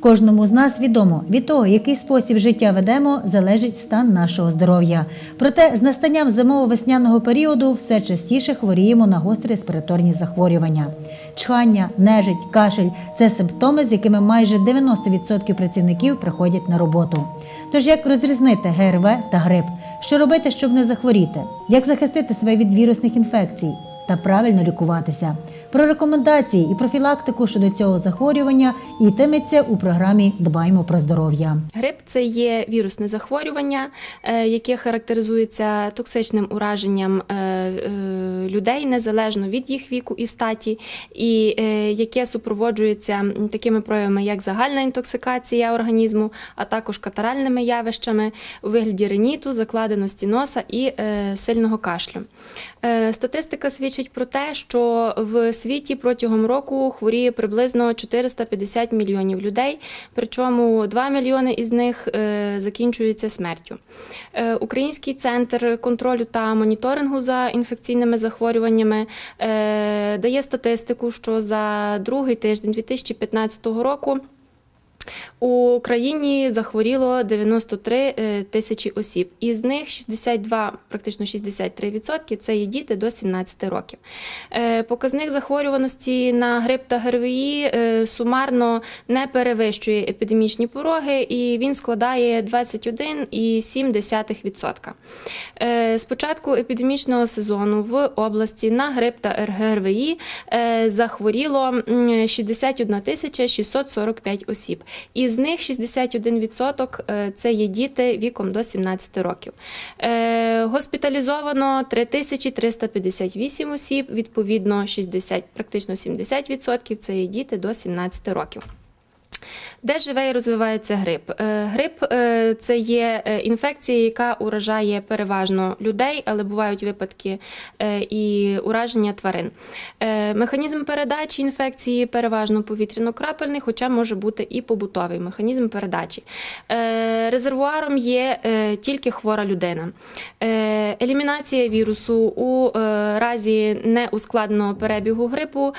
Кожному з нас відомо від того, який спосіб життя ведемо, залежить стан нашого здоров'я. Проте з настанням зимово-весняного періоду все частіше хворіємо на гострі респіраторні захворювання. Чхання, нежить, кашель це симптоми, з якими майже 90% працівників приходять на роботу. Тож як розрізнити ГРВ та грип? Що робити, щоб не захворіти? Як захистити себе від вірусних інфекцій? та правильно лікуватися. Про рекомендації і профілактику щодо цього захворювання йтиметься у програмі Дбаймо про здоров'я. Грип це є вірусне захворювання, е, яке характеризується токсичним ураженням е, е, людей незалежно від їх віку і статі, і яке супроводжується такими проявами, як загальна інтоксикація організму, а також катаральними явищами у вигляді риніту, закладеності носа і сильного кашлю. Статистика свідчить про те, що в світі протягом року хворіє приблизно 450 мільйонів людей, причому 2 мільйони із них е, закінчуються смертю. Е, Український центр контролю та моніторингу за інфекційними захворюваннями е, дає статистику, що за другий тиждень 2015 року. У країні захворіло 93 е, тисячі осіб, із них 62, практично 63% це є діти до 17 років. Е, Показник захворюваності на грип та ГРВІ е, сумарно не перевищує епідемічні пороги, і він складає 21,7%. Е, З початку епідемічного сезону в області на грип та ГРВІ захворіло м, 61 тисяча 645 осіб. Із них 61% е, це є діти віком до 17 років. Е, Госпіталізовано 3358 осіб, відповідно 60, практично 70% це є діти до 17 років. Де живе і розвивається грип? Е, Грип е, це є е, інфекція, яка уражає переважно людей, але бувають випадки і ураження тварин. Механізм передачі інфекції переважно повітряно-крапельний, хоча може бути і побутовий механізм передачі. Резервуаром є тільки хвора людина. Елімінація вірусу у разі неускладненого перебігу грипу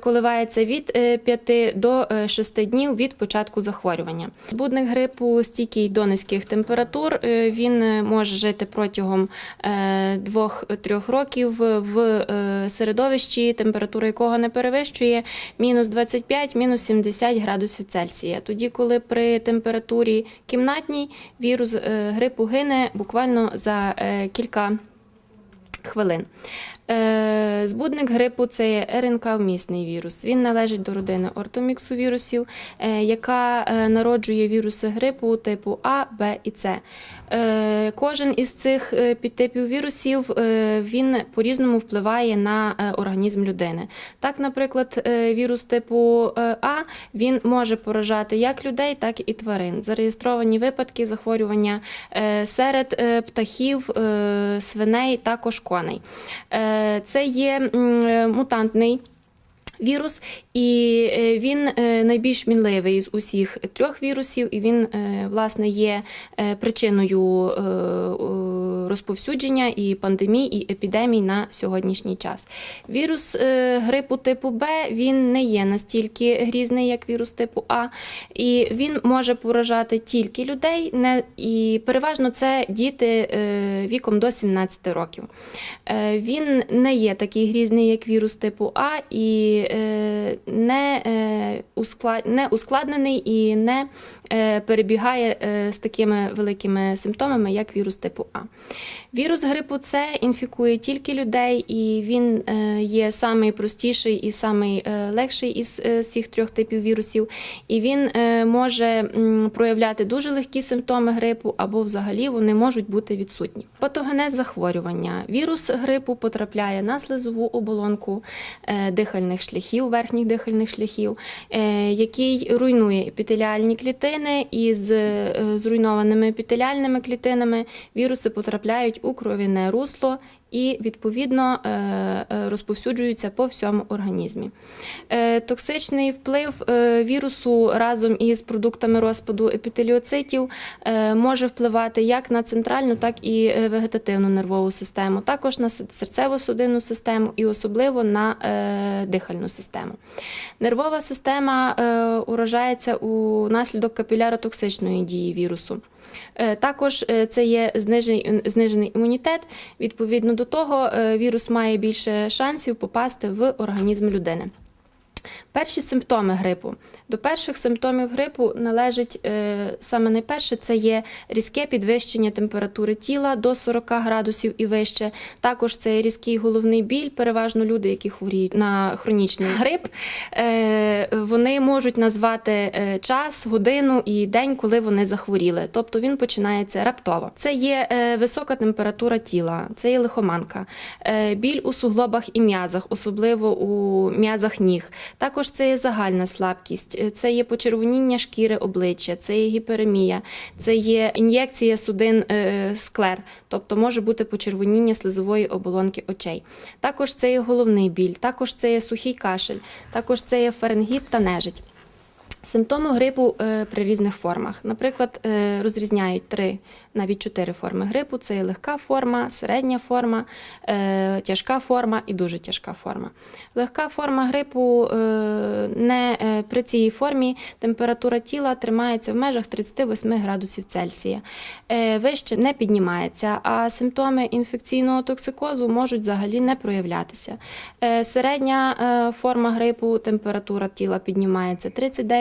коливається від 5 до 6 днів від початку захворювання. Збудник грипу стійкий до низьких температур. е, Він е, може жити протягом 2-3 років в е, середовищі, температура якого не перевищує мінус 25, мінус 70 градусів Цельсія. Тоді, коли при температурі кімнатній вірус е, грипу гине буквально за е, кілька хвилин. Е, Збудник грипу це є РНК-вмісний вірус. Він належить до родини ортоміксовірусів, е, яка е, народжує віруси грипу типу А, Б і С. Кожен із цих підтипів вірусів він по-різному впливає на організм людини. Так, наприклад, вірус типу А він може поражати як людей, так і тварин. Зареєстровані випадки захворювання серед птахів, свиней, також коней. Е, Це є е, мутантний. Вірус, і е, він е, найбільш мінливий з усіх трьох вірусів, і він е, власне є причиною розповсюдження і пандемій, і епідемій на сьогоднішній час. Вірус грипу типу Б він не є настільки грізний, як вірус типу А, і він може поражати тільки людей, не і переважно це діти віком до 17 років. Він не є такий грізний, як вірус типу А, і не, е, не ускладнений і не е, перебігає е, з такими великими симптомами, як вірус типу А. Вірус грипу С інфікує тільки людей, і він е, є самий простіший і самий е, легший із е, всіх трьох типів вірусів. І він е, може проявляти дуже легкі симптоми грипу, або взагалі вони можуть бути відсутні. Патогенез захворювання. Вірус грипу потрапляє на слизову оболонку е, дихальних шляхів, верхніх дихальних шляхів, е, який руйнує епітеліальні клітини, і з е, зруйнованими епітеліальними клітинами віруси потрапляють у кров'яне русло і відповідно е, е, розповсюджуються по всьому організмі. Е, Токсичний вплив вірусу разом із продуктами розпаду епітеліоцитів може впливати як на центральну, так і вегетативну нервову систему, також на серцево-судинну систему і особливо на дихальну систему. Нервова система уражається у наслідок капіляротоксичної дії вірусу. Е, Також е, це є знижений, знижений імунітет. Відповідно до того, е, вірус має більше шансів попасти в організм людини. Перші симптоми грипу. До перших симптомів грипу належить е, саме найперше це є різке підвищення температури тіла до 40 градусів і вище. Також це різкий головний біль. Переважно люди, які хворіють на хронічний грип, е, вони можуть назвати е, час, годину і день, коли вони захворіли. Тобто він починається раптово. Це є висока температура тіла, це є лихоманка, біль у суглобах і м'язах, особливо у м'язах ніг. Також це є загальна слабкість, е, це є почервоніння шкіри обличчя, це є гіперемія, це є ін'єкція судин е, склер, тобто може бути почервоніння слизової оболонки очей. Також це є головний біль, також це є сухий кашель, також це є фарингіт та нежить. Симптоми грипу е, при різних формах. Наприклад, е, розрізняють три, навіть чотири форми грипу: це легка форма, середня форма, е, тяжка форма і дуже тяжка форма. Легка форма грипу не при цій формі температура тіла тримається в межах 38 градусів Цельсія. Вище не піднімається, а симптоми інфекційного токсикозу можуть взагалі не проявлятися. Середня форма грипу, температура тіла піднімається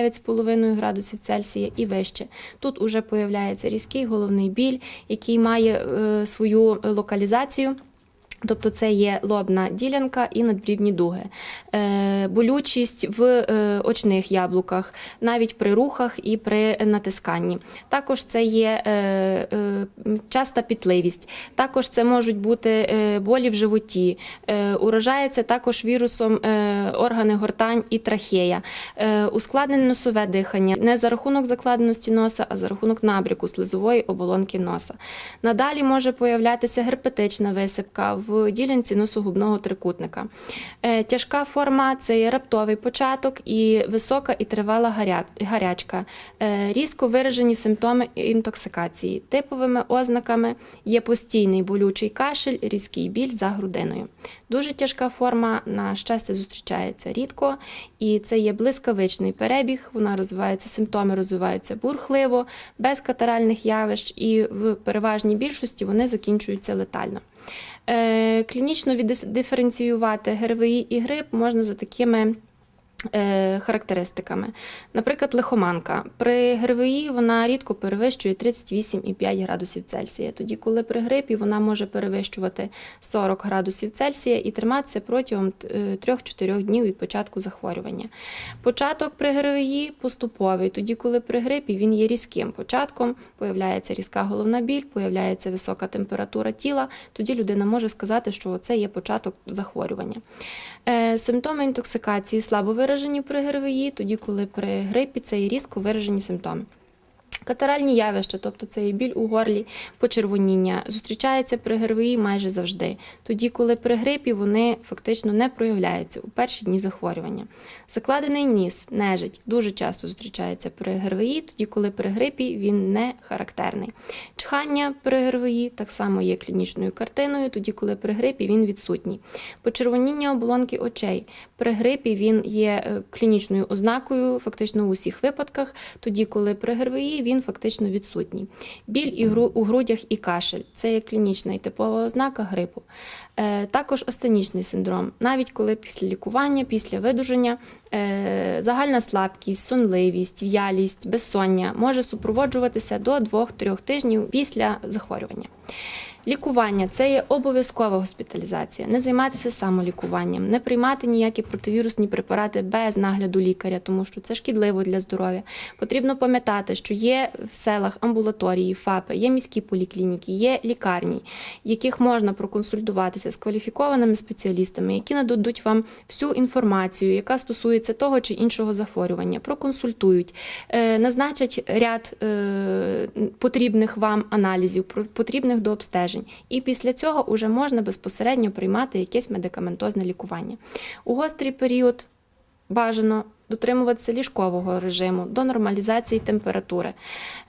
39,5 градусів Цельсія і вище. Тут уже появляється різкий головний біль, який має е, свою локалізацію. Тобто це є лобна ділянка і надбрівні дуги, е, болючість в е, очних яблуках, навіть при рухах і при натисканні. Також це є е, часта пітливість, також це можуть бути болі в животі, уражається також вірусом органи гортань і трахея, ускладнене носове дихання. Не за рахунок закладеності носа, а за рахунок набряку слизової оболонки носа. Надалі може появлятися герпетична висипка в ділянці носогубного трикутника. Е, Тяжка форма це раптовий початок і висока і тривала гарячка, Е, різко виражені симптоми інтоксикації. Типовими ознаками є постійний болючий кашель, різкий біль за грудиною. Дуже тяжка форма, на щастя, зустрічається рідко, і це є блискавичний перебіг. Вона розвивається, симптоми розвиваються бурхливо, без катаральних явищ, і в переважній більшості вони закінчуються летально. Е, Клінічно віддиференціювати ГРВІ і грип можна за такими характеристиками. Наприклад, лихоманка. При ГРВІ вона рідко перевищує 38,5 градусів Цельсія, тоді коли при грипі вона може перевищувати 40 градусів Цельсія і триматися протягом е, 3-4 днів від початку захворювання. Початок при ГРВІ поступовий, тоді коли при грипі він є різким початком, появляється різка головна біль, появляється висока температура тіла, тоді людина може сказати, що це є початок захворювання. Е, Симптоми інтоксикації слабо виражені при ГРВІ, тоді коли при грипі це є різко виражені симптоми. Катаральні явища, тобто це і біль у горлі, почервоніння, зустрічаються при ГРВІ майже завжди, тоді, коли при грипі вони фактично не проявляються у перші дні захворювання. Закладений ніс, нежить дуже часто зустрічається при ГРВІ, тоді, коли при грипі він не характерний. Чхання при ГРВІ так само є клінічною картиною, тоді, коли при грипі він відсутній. Почервоніння оболонки очей. При грипі він є е, клінічною ознакою фактично у усіх випадках, тоді, коли при ГРВІ він фактично відсутній. Біль у грудях і кашель це є клінічна і типова ознака грипу. Е, Також остенічний синдром, навіть коли після лікування, після видуження, е, загальна слабкість, сонливість, в'ялість, безсоння може супроводжуватися до 2-3 тижнів після захворювання. Лікування це є обов'язкова госпіталізація. Не займатися самолікуванням, не приймати ніякі противірусні препарати без нагляду лікаря, тому що це шкідливо для здоров'я. Потрібно пам'ятати, що є в селах амбулаторії, ФАПи, є міські поліклініки, є лікарні, яких можна проконсультуватися з кваліфікованими спеціалістами, які нададуть вам всю інформацію, яка стосується того чи іншого захворювання, проконсультують, е, назначать ряд е, потрібних вам аналізів, потрібних до обстежень. І після цього вже можна безпосередньо приймати якесь медикаментозне лікування. У гострий період бажано дотримуватися ліжкового режиму до нормалізації температури.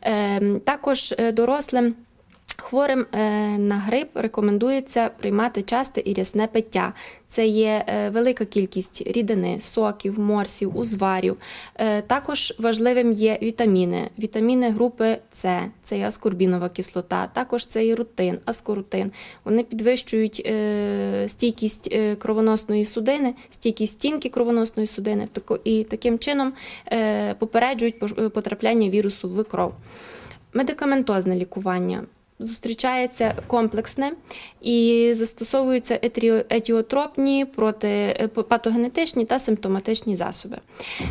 Е, Також е, дорослим. Хворим е, на грип рекомендується приймати часте і рясне пиття. Це є е, велика кількість рідини, соків, морсів, узварів. Е, Також важливим є вітаміни. Вітаміни групи С, це є аскорбінова кислота, також це і рутин, аскорутин. Вони підвищують стійкість кровоносної судини, стійкість стінки кровоносної судини і таким чином попереджують потрапляння вірусу в кров. Медикаментозне лікування зустрічається комплексне і застосовуються етіотропні, протипатогенетичні та симптоматичні засоби.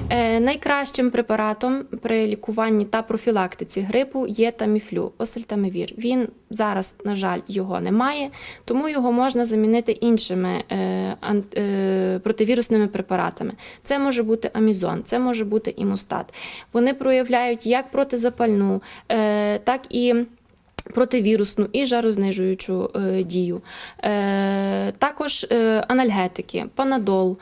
Е, найкращим препаратом при лікуванні та профілактиці грипу є таміфлю, осельтамивір. Він зараз, на жаль, його немає, тому його можна замінити іншими е, е, противірусними препаратами. Це може бути амізон, це може бути імустат. Вони проявляють як протизапальну, е, так і противірусну і жарознижуючу е, дію. Е, також е, анальгетики, панадол,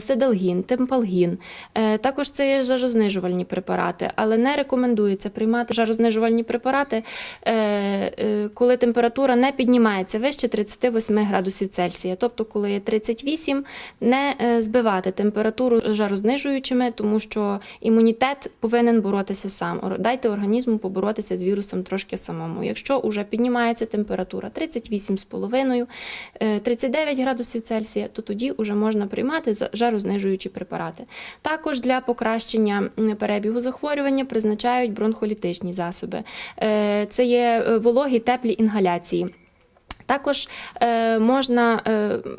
седалгін, темпалгін. Е, також це є жарознижувальні препарати, але не рекомендується приймати жарознижувальні препарати, е, е, коли температура не піднімається вище 38 градусів Цельсія. Тобто, коли є 38, не е, збивати температуру жарознижуючими, тому що імунітет повинен боротися сам. Дайте організму поборотися з вірусом трошки самому. Якщо вже піднімається температура 38,5, е, 39 градусів Цельсія, то тоді вже можна приймати жарознижуючі препарати. Також для покращення перебігу захворювання призначають бронхолітичні засоби. Е, Це є е, вологі теплі інгаляції. Також е, можна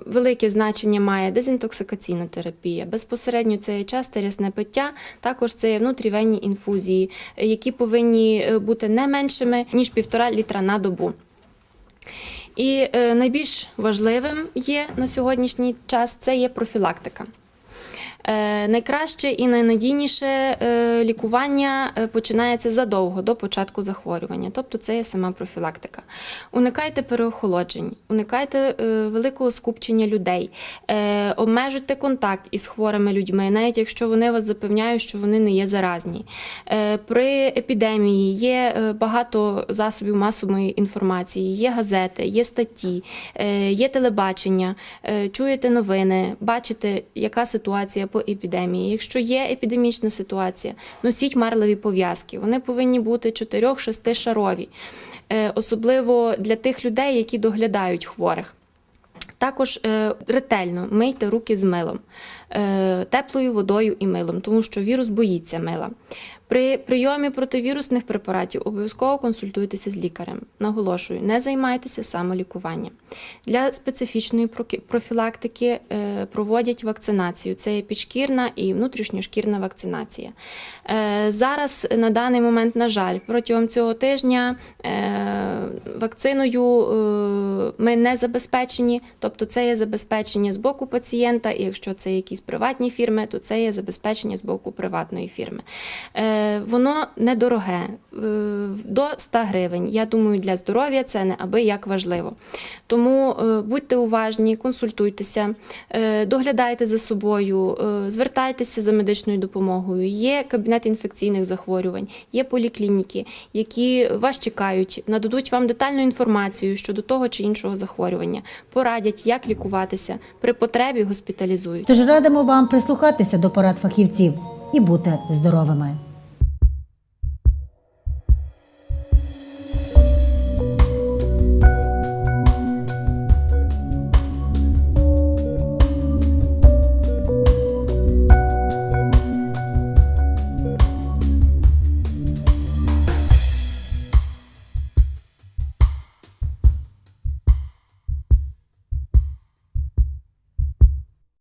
велике значення має дезінтоксикаційна терапія. Безпосередньо це є часте рясне пиття, також це є внутрівенні інфузії, які повинні бути не меншими ніж півтора літра на добу. І е, найбільш важливим є на сьогоднішній час це є профілактика. Е, найкраще і найнадійніше е, лікування е, починається задовго до початку захворювання, тобто це є сама профілактика. Уникайте переохолоджень, уникайте великого скупчення людей, обмежуйте контакт із хворими людьми, навіть якщо вони вас запевняють, що вони не є заразні. При епідемії є багато засобів масової інформації, є газети, є статті, є телебачення, чуєте новини, бачите, яка ситуація по епідемії. Якщо є епідемічна ситуація, носіть марливі пов'язки. Вони повинні бути 4-6 шарові, Е, особливо для тих людей, які доглядають хворих. Також е, ретельно мийте руки з милом, е, теплою водою і милом, тому що вірус боїться мила. При прийомі противірусних препаратів обов'язково консультуйтеся з лікарем. Наголошую, не займайтеся самолікуванням. Для специфічної профілактики е, проводять вакцинацію. Це є підшкірна і внутрішньошкірна вакцинація. Е, Зараз на даний момент, на жаль, протягом цього тижня е, вакциною ми не забезпечені, тобто це є забезпечення з боку пацієнта, і якщо це якісь приватні фірми, то це є забезпечення з боку приватної фірми. Е, Воно недороге, е, до 100 гривень. Я думаю, для здоров'я це не аби як важливо. Тому е, будьте уважні, консультуйтеся, доглядайте за собою, звертайтеся за медичною допомогою. Є кабінет інфекційних захворювань, є поліклініки, які вас чекають, нададуть вам детальну інформацію щодо того чи іншого захворювання, порадять, як лікуватися, при потребі госпіталізують. Тож радимо вам прислухатися до порад фахівців і бути здоровими.